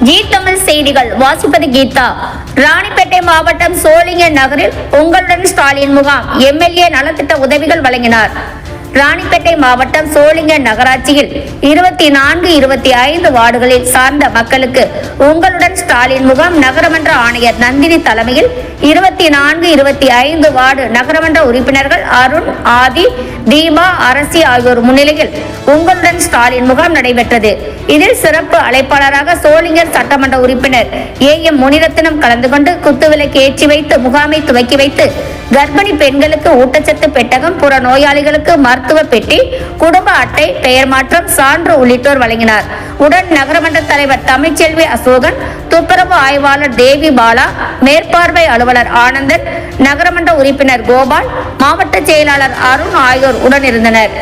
G Tamil செய்திகள் வாசிப்பது கீதா. ராணிப்பேட்டை மாவட்டம் சோளிங்கர் நகரில் உங்களுடன் ஸ்டாலின் முகாம். எம்எல்ஏ நலத்திட்ட உதவிகள் வழங்கினார். ராணிப்பேட்டை மாவட்டம் சோளிங்கர் நகராட்சியில் இருபத்தி நான்கு இருபத்தி ஐந்து வார்டுகளில் சார்ந்த மக்களுக்கு உங்களுடன் ஸ்டாலின் முகாம் நகரமன்ற ஆணையர் நந்தினி தலைமையில் இருபத்தி நான்கு இருபத்தி ஐந்து வார்டு நகரமன்ற உறுப்பினர்கள் அருண் ஆதி தீபா அரசி ஆகியோர் முன்னிலையில் உங்களுடன் ஸ்டாலின் முகாம் நடைபெற்றது. இதில் சிறப்பு அழைப்பாளராக சோளிங்கர் சட்டமன்ற உறுப்பினர் ஏ எம் முனிரத்தினம் கலந்து கொண்டு குத்துவிளக்கு ஏற்றி வைத்து முகாமை துவக்கி வைத்து கர்ப்பிணி பெண்களுக்கு ஊட்டச்சத்து பெட்டகம் புற நோயாளிகளுக்கு மருத்துவ பெட்டி குடும்ப அட்டை பெயர் மாற்றம் சான்று உள்ளிட்டோர் வழங்கினார். உடன் நகரமன்ற தலைவர் தமிழ்ச்செல்வி அசோகன் துப்புரவு ஆய்வாளர் தேவி பாலா மேற்பார்வை அலுவலர் ஆனந்தன் நகரமன்ற உறுப்பினர் கோபால் மாவட்ட செயலாளர் அருண் ஆகியோர் உடன் இருந்தனர்.